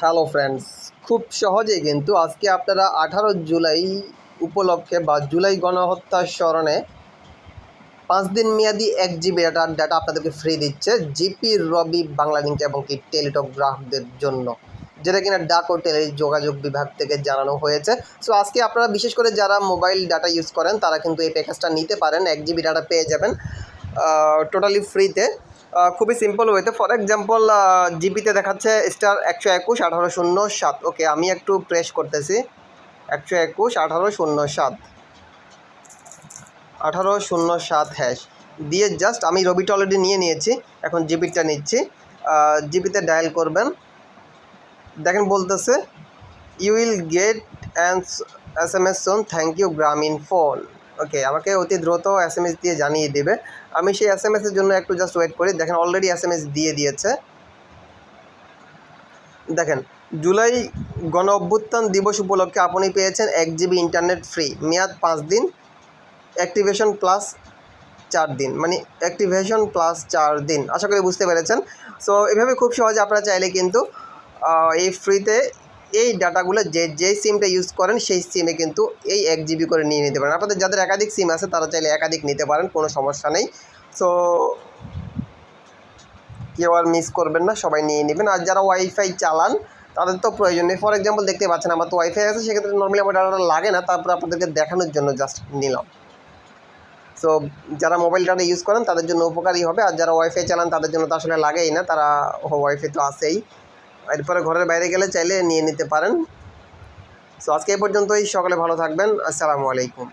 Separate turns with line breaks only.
Hello friends খুব সহজেই কিন্তু আজকে আপনারা আঠারো জুলাই উপলক্ষে বা জুলাই গণহত্যার স্মরণে পাঁচ দিন মেয়াদি এক জিবি ডাটা ডাটা আপনাদেরকে ফ্রি দিচ্ছে জিপি, রবি বাংলা লিঙ্ক এবং কি টেলিটক গ্রাহকদের জন্য, যেটা কিনা ডাক ও টেলি যোগাযোগ বিভাগ থেকে জানানো হয়েছে। সো আজকে আপনারা বিশেষ করে যারা মোবাইল ডাটা ইউজ করেন, তারা কিন্তু এই প্যাকেজটা নিতে পারেন, এক জিবি ডাটা পেয়ে যাবেন টোটালি ফ্রিতে খুবই সিম্পল ওয়েতে ফর এক্সাম্পল জিপিতে দেখাচ্ছে স্টার একশো একুশ, আঠারো শূন্য সাত। ওকে আমি একটু প্রেস করতেছি। একশো একুশ, আঠারো শূন্য সাত। আঠারো শূন্য সাত হ্যাশ দিয়ে জাস্ট আমি রবিটা অলরেডি নিয়ে নিয়েছি। এখন জিপিটা নিচ্ছি। জিপিতে ডায়াল করবেন। দেখেন বলতেছে you will get an S M S soon thank you Grameenphone okay আমাকে অতি দ্রুত এস এম এস দিয়ে জানিয়ে দেবে। আমি সেই এস এম এসের জন্য একটু জাস্ট ওয়েট করি। দেখেন অলরেডি এস এম এস দিয়ে দিয়েছে। দেখেন, জুলাই গণ অভ্যুত্থান দিবস উপলক্ষে আপনি পেয়েছেন এক জিবি ইন্টারনেট ফ্রি মেয়াদ পাঁচ দিন অ্যাক্টিভেশন প্লাস চার দিন। মানে অ্যাক্টিভেশন প্লাস চার দিন। আশা করি বুঝতে পেরেছেন। সো এভাবে খুব সহজে আপনারা চাইলে কিন্তু এই ফ্রিতে এই ডাটাগুলো যে যেই সিমটা ইউজ করেন, সেই সিমে কিন্তু এই এক জিবি করে নিয়ে নিতে পারেন। আপনাদের যাদের একাধিক সিম আছে, তারা চাইলে একাধিক নিতে পারেন, কোনো সমস্যা নেই। সো কেউ আর মিস করবেন না, সবাই নিয়ে নেবেন। আর যারা ওয়াইফাই চালান, তাদের তো প্রয়োজন নেই। ফর এক্সাম্পল দেখতে পাচ্ছেন, আমার তো ওয়াইফাই আছে, সেক্ষেত্রে নর্মালি আমার ডাটাটা লাগে না, তারপরে আপনাদেরকে দেখানোর জন্য জাস্ট নিলাম। সো যারা মোবাইল ডাটা ইউজ করেন, তাদের জন্য উপকারী হবে। আর যারা ওয়াইফাই চালান, তাদের জন্য তো আসলে লাগেই না, তারা ওয়াইফাই তো আছেই। এরপরে ঘরের বাইরে গেলে চাইলে নিয়ে নিতে পারেন। সো আজকে এই পর্যন্তই, সকালে ভালো থাকবেন। আসসালামু আলাইকুম।